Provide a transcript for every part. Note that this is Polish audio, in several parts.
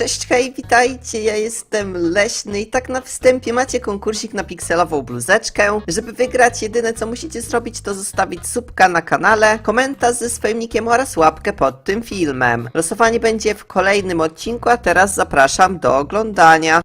Cześć, hej, witajcie, ja jestem Leśny i tak na wstępie macie konkursik na pikselową bluzeczkę. Żeby wygrać, jedyne co musicie zrobić to zostawić subka na kanale, komentarz ze swoim nickiem oraz łapkę pod tym filmem. Losowanie będzie w kolejnym odcinku, a teraz zapraszam do oglądania.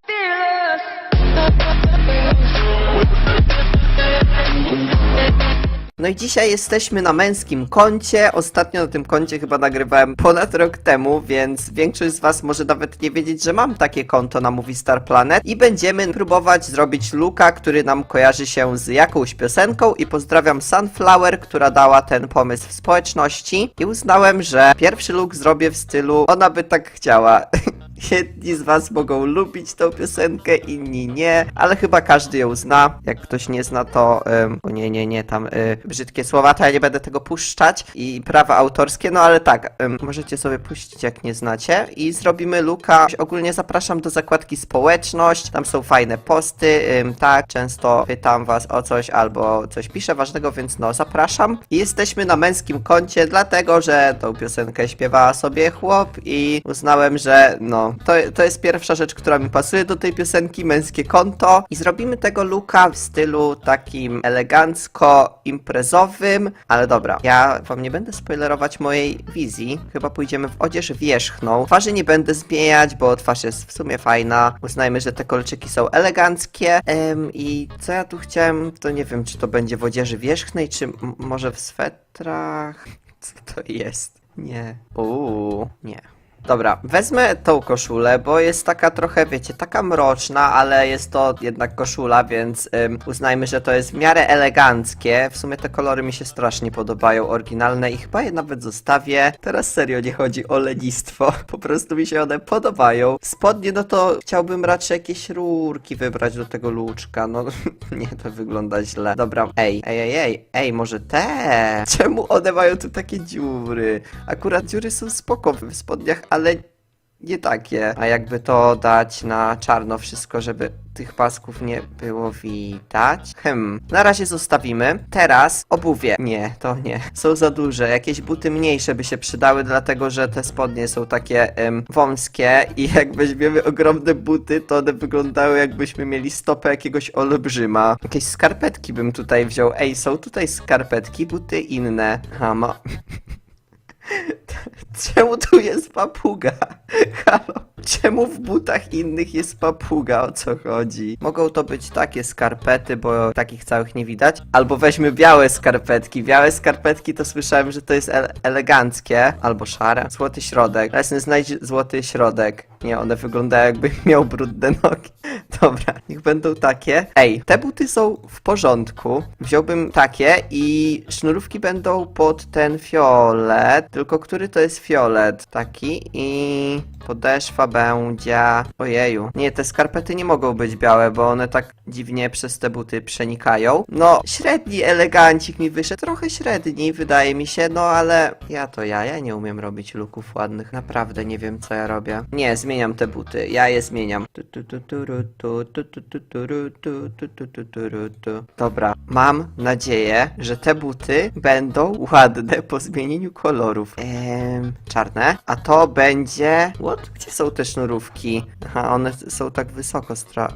No i dzisiaj jesteśmy na męskim koncie. Ostatnio na tym koncie chyba nagrywałem ponad rok temu, więc większość z was może nawet nie wiedzieć, że mam takie konto na Movie Star Planet i będziemy próbować zrobić luka, który nam kojarzy się z jakąś piosenką i pozdrawiam Sunflower, która dała ten pomysł w społeczności i uznałem, że pierwszy look zrobię w stylu ona by tak chciała. Jedni z was mogą lubić tą piosenkę, inni nie, ale chyba każdy ją zna. Jak ktoś nie zna, to o nie, nie, nie, tam y, brzydkie słowa, to ja nie będę tego puszczać i prawa autorskie, no ale tak, możecie sobie puścić jak nie znacie i zrobimy luka. Ogólnie zapraszam do zakładki społeczność, tam są fajne posty, ym, tak, często pytam was o coś albo coś piszę ważnego, więc no zapraszam. I jesteśmy na męskim koncie, dlatego że tą piosenkę śpiewała sobie chłop i uznałem, że no, to, to jest pierwsza rzecz, która mi pasuje do tej piosenki, męskie konto. I zrobimy tego looka w stylu takim elegancko-imprezowym, ale dobra, ja wam nie będę spoilerować mojej wizji. Chyba pójdziemy w odzież wierzchną. Twarzy nie będę zmieniać, bo twarz jest w sumie fajna. Uznajmy, że te kolczyki są eleganckie. Em, I co ja tu chciałem, to nie wiem, czy to będzie w odzieży wierzchnej, czy może w swetrach? Co to jest? Nie. Uuu, nie. Dobra, wezmę tą koszulę, bo jest taka trochę, wiecie, taka mroczna, ale jest to jednak koszula, więc ym, uznajmy, że to jest w miarę eleganckie. W sumie te kolory mi się strasznie podobają, oryginalne i chyba je nawet zostawię. Teraz serio nie chodzi o lenistwo, po prostu mi się one podobają. Spodnie, no to chciałbym raczej jakieś rurki wybrać do tego luczka, no nie, to wygląda źle. Dobra, ej, ej, ej, ej, ej, może te? Czemu one mają tu takie dziury? Akurat dziury są spoko w spodniach, ale nie takie. A jakby to dać na czarno wszystko, żeby tych pasków nie było widać. Hmm, na razie zostawimy. Teraz obuwie. Nie, to nie. Są za duże. Jakieś buty mniejsze by się przydały, dlatego że te spodnie są takie em, wąskie i jak weźmiemy ogromne buty, to one wyglądały jakbyśmy mieli stopę jakiegoś olbrzyma. Jakieś skarpetki bym tutaj wziął. Ej, są tutaj skarpetki, buty inne. Ha, ma... Czemu tu jest papuga? Halo? Czemu w butach innych jest papuga? O co chodzi? Mogą to być takie skarpety, bo takich całych nie widać. Albo weźmy białe skarpetki. Białe skarpetki to słyszałem, że to jest ele eleganckie. Albo szare. Złoty środek. Lesny znajdź złoty środek. Nie, one wyglądają jakby miał brudne nogi. Dobra, niech będą takie. Ej, te buty są w porządku. Wziąłbym takie i sznurówki będą pod ten fiolet. Tylko który to jest fiolet? Taki i podeszwa będzie... Ojeju. Nie, te skarpety nie mogą być białe, bo one tak dziwnie przez te buty przenikają. No, średni elegancik mi wyszedł. Trochę średni, wydaje mi się, no ale ja to ja. Ja nie umiem robić luków ładnych. Naprawdę nie wiem, co ja robię. Nie, zmieniam te buty. Ja je zmieniam. Dobra, mam nadzieję, że te buty będą ładne po zmienieniu kolorów. Ehm, czarne. A to będzie... What? Gdzie są te sznurówki? Aha, one są tak wysoko stra...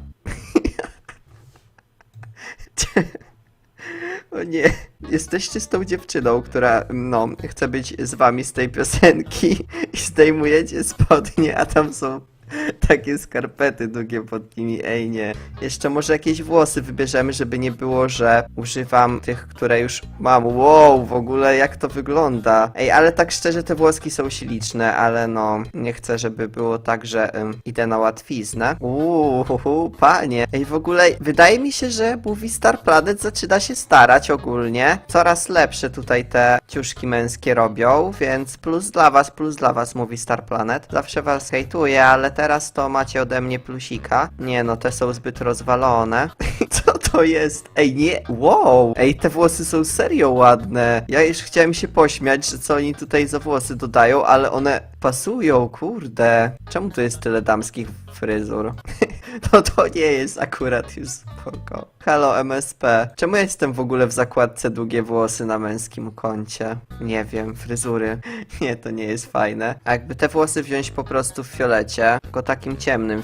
O nie, jesteście z tą dziewczyną, która, no, chce być z wami z tej piosenki i zdejmujecie spodnie, a tam są takie skarpety długie pod nimi, ej nie. Jeszcze może jakieś włosy wybierzemy, żeby nie było, że używam tych, które już mam. Wow, w ogóle jak to wygląda. Ej, ale tak szczerze te włoski są śliczne, ale no, nie chcę, żeby było tak, że ym, idę na łatwiznę. Uuu, panie. Ej, w ogóle wydaje mi się, że Movie Star Planet zaczyna się starać ogólnie. Coraz lepsze tutaj te ciuszki męskie robią, więc plus dla was, plus dla was Movie Star Planet. Zawsze was hejtuję, ale teraz to macie ode mnie plusika. Nie no, te są zbyt rozwalone. Co to jest? Ej, nie, wow! Ej, te włosy są serio ładne. Ja już chciałem się pośmiać, że co oni tutaj za włosy dodają, ale one pasują, kurde. Czemu tu jest tyle damskich fryzur? No to nie jest akurat już spoko. Halo MSP. Czemu jestem w ogóle w zakładce długie włosy na męskim koncie? Nie wiem, fryzury. Nie, to nie jest fajne. A jakby te włosy wziąć po prostu w fiolecie, tylko takim ciemnym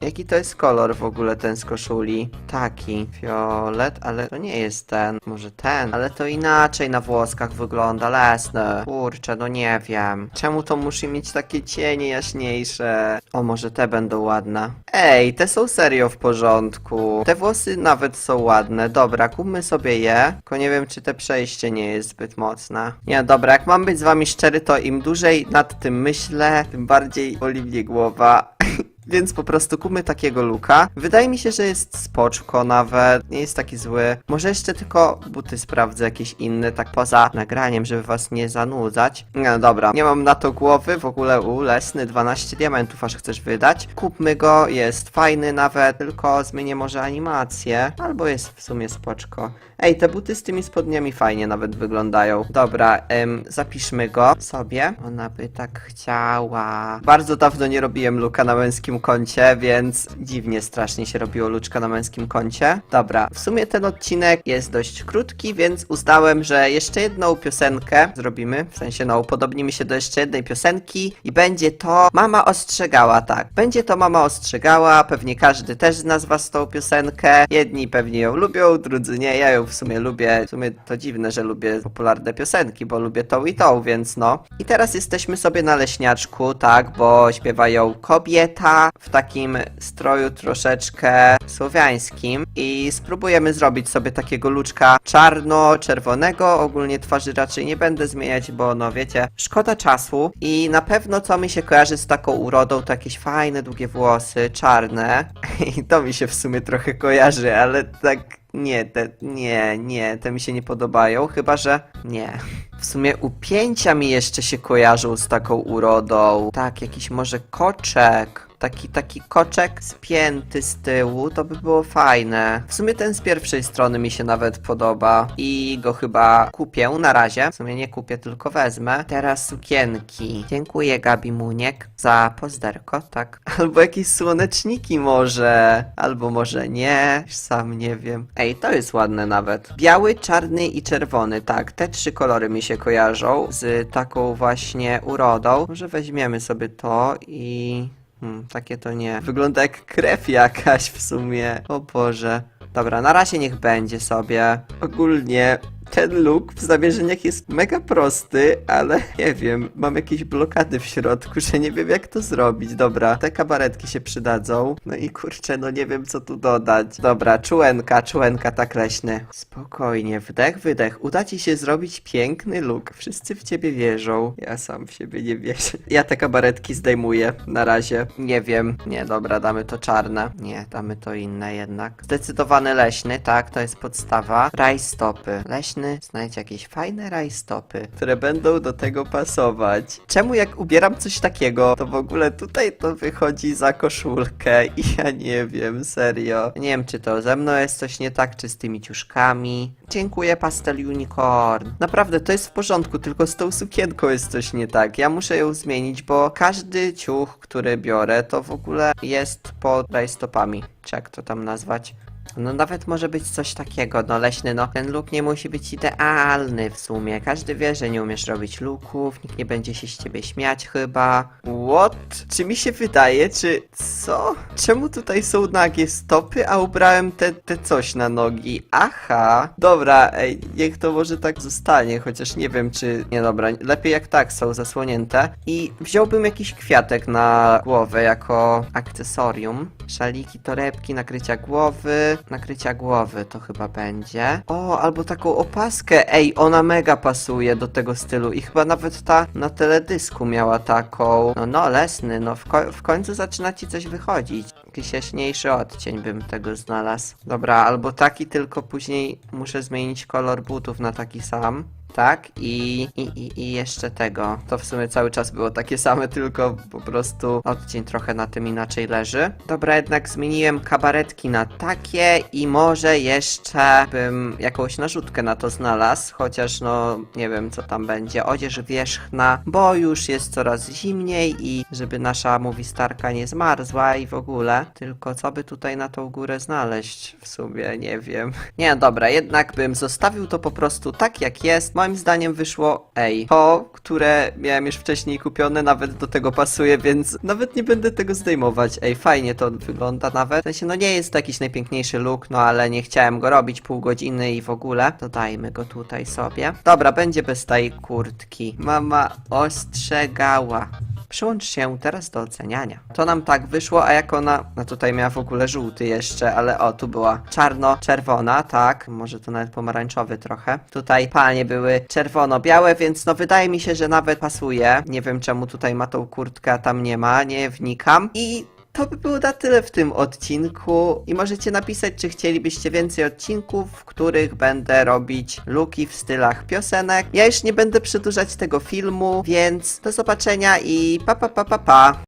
Jaki to jest kolor w ogóle ten z koszuli? Taki. Fiolet, ale to nie jest ten. Może ten. Ale to inaczej na włoskach wygląda, lesne. Kurczę, no nie wiem. Czemu to musi mieć takie cienie jaśniejsze? O, może te będą ładne. Ej, te są serio w porządku. Te włosy nawet są ładne. Dobra, kupmy sobie je. Tylko nie wiem, czy te przejście nie jest zbyt mocne. Nie, dobra, jak mam być z wami szczery, to im dłużej nad tym myślę, tym bardziej boli mnie głowa. Więc po prostu kupmy takiego luka. Wydaje mi się, że jest spoczko nawet, nie jest taki zły. Może jeszcze tylko buty sprawdzę, jakieś inne, tak poza nagraniem, żeby was nie zanudzać. No dobra, nie mam na to głowy, w ogóle u, lesny, 12 diamentów aż chcesz wydać. Kupmy go, jest fajny nawet, tylko zmienię może animację, albo jest w sumie spoczko. Ej, te buty z tymi spodniami fajnie nawet wyglądają. Dobra, em, zapiszmy go sobie. Ona by tak chciała. Bardzo dawno nie robiłem luka na męskim koncie, więc dziwnie strasznie się robiło luczka na męskim koncie. Dobra, w sumie ten odcinek jest dość krótki, więc uznałem, że jeszcze jedną piosenkę zrobimy. W sensie, no, upodobnimy się do jeszcze jednej piosenki i będzie to Mama ostrzegała, tak. Będzie to Mama ostrzegała, pewnie każdy też z nas was tą piosenkę. Jedni pewnie ją lubią, drudzy nie. Ja ją w sumie lubię. W sumie to dziwne, że lubię popularne piosenki, bo lubię tą i tą, więc no. I teraz jesteśmy sobie na leśniaczku, tak, bo śpiewają kobieta w takim stroju troszeczkę słowiańskim i spróbujemy zrobić sobie takiego luczka czarno-czerwonego. Ogólnie twarzy raczej nie będę zmieniać, bo no wiecie, szkoda czasu i na pewno co mi się kojarzy z taką urodą, to jakieś fajne, długie włosy, czarne i to mi się w sumie trochę kojarzy, ale tak nie, te, nie, nie, te mi się nie podobają, chyba że nie. W sumie upięcia mi jeszcze się kojarzą z taką urodą. Tak, jakiś może koczek. Taki, taki koczek spięty z tyłu, to by było fajne. W sumie ten z pierwszej strony mi się nawet podoba i go chyba kupię na razie. W sumie nie kupię, tylko wezmę. Teraz sukienki. Dziękuję Gabi Muniek za pozderko, tak. Albo jakieś słoneczniki może, albo może nie, sam nie wiem. Ej, to jest ładne nawet. Biały, czarny i czerwony, tak. Te trzy kolory mi się kojarzą z taką właśnie urodą. Może weźmiemy sobie to i... Hmm, takie to nie. Wygląda jak krew jakaś w sumie. O Boże. Dobra, na razie niech będzie sobie. Ogólnie ten look w zamierzeniach jest mega prosty, ale nie wiem, mam jakieś blokady w środku, że nie wiem jak to zrobić. Dobra, te kabaretki się przydadzą. No i kurczę, no nie wiem co tu dodać. Dobra, czułenka, czułenka tak leśny. Spokojnie, wdech, wydech. Uda ci się zrobić piękny look. Wszyscy w ciebie wierzą. Ja sam w siebie nie wierzę. Ja te kabaretki zdejmuję na razie. Nie wiem. Nie, dobra, damy to czarne. Nie, damy to inne jednak. Zdecydowany leśny, tak, to jest podstawa. Rajstopy. Leśny, znajdź jakieś fajne rajstopy, które będą do tego pasować. Czemu jak ubieram coś takiego, to w ogóle tutaj to wychodzi za koszulkę i ja nie wiem, serio. Nie wiem, czy to ze mną jest coś nie tak, czy z tymi ciuszkami. Dziękuję, Pastel Unicorn. Naprawdę, to jest w porządku, tylko z tą sukienką jest coś nie tak. Ja muszę ją zmienić, bo każdy ciuch, który biorę, to w ogóle jest pod rajstopami. Czy jak to tam nazwać? No nawet może być coś takiego, no leśny, no ten look nie musi być idealny w sumie. Każdy wie, że nie umiesz robić looków, nikt nie będzie się z ciebie śmiać chyba. What? Czy mi się wydaje, czy... co? Czemu tutaj są nagie stopy, a ubrałem te, te coś na nogi? Aha. Dobra, ej, niech to może tak zostanie, chociaż nie wiem czy... Nie dobra, lepiej jak tak są zasłonięte. I wziąłbym jakiś kwiatek na głowę jako akcesorium. Szaliki, torebki, nakrycia głowy. Nakrycia głowy to chyba będzie. O, albo taką opaskę. Ej, ona mega pasuje do tego stylu. I chyba nawet ta na teledysku miała taką. No, no, lesny, no w, ko- w końcu zaczyna ci coś wychodzić. Jakiś jaśniejszy odcień bym tego znalazł. Dobra, albo taki, tylko później muszę zmienić kolor butów na taki sam. Tak? I, i, i, jeszcze tego. To w sumie cały czas było takie same, tylko po prostu odcień trochę na tym inaczej leży. Dobra, jednak zmieniłem kabaretki na takie i może jeszcze bym jakąś narzutkę na to znalazł, chociaż no nie wiem co tam będzie. Odzież wierzchna, bo już jest coraz zimniej i żeby nasza mowistarka nie zmarzła i w ogóle. Tylko co by tutaj na tą górę znaleźć w sumie, nie wiem. Nie, dobra, jednak bym zostawił to po prostu tak jak jest. Moim zdaniem wyszło ej. To, które miałem już wcześniej kupione, nawet do tego pasuje, więc nawet nie będę tego zdejmować. Ej, fajnie to wygląda nawet. W sensie, no nie jest to jakiś najpiękniejszy look, no ale nie chciałem go robić pół godziny i w ogóle. Dodajmy go tutaj sobie. Dobra, będzie bez tej kurtki. Mama ostrzegała. Przyłącz się teraz do oceniania. To nam tak wyszło, a jak ona. No tutaj miała w ogóle żółty jeszcze, ale o, tu była czarno-czerwona, tak. Może to nawet pomarańczowy trochę. Tutaj panie były czerwono-białe, więc no wydaje mi się, że nawet pasuje. Nie wiem czemu tutaj ma tą kurtkę, a tam nie ma, nie wnikam. I to by było na tyle w tym odcinku i możecie napisać, czy chcielibyście więcej odcinków, w których będę robić luki w stylach piosenek. Ja już nie będę przedłużać tego filmu, więc do zobaczenia i pa pa pa pa pa.